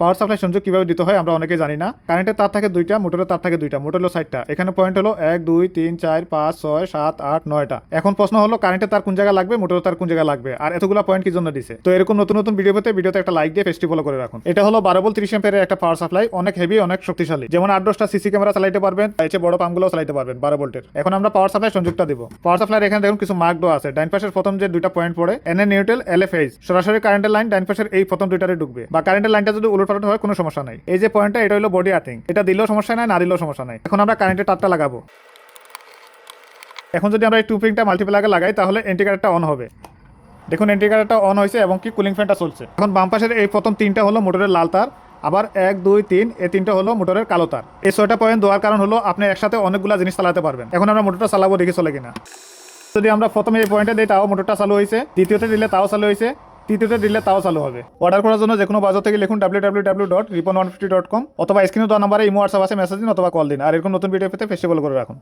Power supply সংযোগ কীভাবে দিতে হয় আমরা অনেকে জানি না। কারেন্টের তার থাকে দুইটা, মোটরের তার থাকে দুইটা মোটর হলো সাইডটা এখানে পয়েন্ট হলো এক, দুই, তিন, চার, পাঁচ, ছয়, সাত, আট, নয়টা। এখন প্রশ্ন হলো, কারেন্টের তার কোন জায়গায় লাগবে, মোটরের তার কোন জায়গায় লাগবে? আর এতগুলো পয়েন্ট কি জন্য দিছে? তো এরকম নতুন নতুন ভিডিও পেতে ভিডিওতে একটা লাইক দিয়ে ফেস্টি করে রাখুন। এটা হলো বারো বল ত্রিশ এম্পের একটা পাওয়ার সাপ্লাই অনেক হেভি অনেক শক্তিশালী। যেমন আট দশটা সিসি ক্যামেরা চালাইতে পারবেন এসে বড় পাম্পগুলো চালাইতে পারবেন, বারো ভোল্টের। এখন আমরা পাওয়ার সাপ্লাই সংযোগটা দিব। পাওয়ার সাপ্লাই এখানে দেখুন কিছু মার্ক দেওয়া আছে। ডাইন পাশের প্রথম যে দুইটা পয়েন্ট পড়ে এন এ নিউট্রাল এল এফ এইচ সরাসরি কারেন্টের লাইন ডাইন পাশের এই প্রথম দুইটারে ঢুকবে। বা কারেন্টের লাইনটা যদি উলট পালট হয়, কোনো সমস্যা নাই। এই যে পয়েন্টটা এটা হলো বডি আর্থিং এটা দিলেও সমস্যা নাই, না দিলেও সমস্যা নাই। এখন আমরা কারেন্টের তারটা লাগাবো। এখন যদি আমরা এই টু পিংটা মাল্টিপ্লাগে লাগাই, তাহলে ইন্ডিকেটারটা অন হবে। দেখুন ইন্ডিকেটারটা অন হয়েছে এবং কি কুলিং ফ্যানটা চলছে। এখন বাম পাশের এই প্রথম তিনটা হলো মোটরের লাল তার, আবার এক, দুই, তিন, এই তিনটা হলো মোটরের কালো তার। এই ছয়টা পয়েন্ট দেওয়ার কারণ হলো আপনি একসাথে অনেকগুলো জিনিস চালাতে পারবেন। এখন আমরা মোটরটা চালাবো দেখি চলে কিনা। যদি আমরা প্রথমে এই পয়েন্টে দিই, তাও মোটরটা চালু হয়েছে। দ্বিতীয়তে দিলে তাও চালু হয়েছে। তৃতীয়তে দিলে তাও চালু হবে। অর্ডার করার জন্য যে কোনো বাজার থেকে লিখুন W W W dot Ripon one fifty dot com অথবা স্ক্রিনে দেওয়া নাম্বারে ইমো হোয়াটসঅ্যাপ আছে মেসেজ দিন অথবা কল দিন। আর এরকম নতুন ভিডিও পেতে ফেস্টিভ্যাল করে রাখুন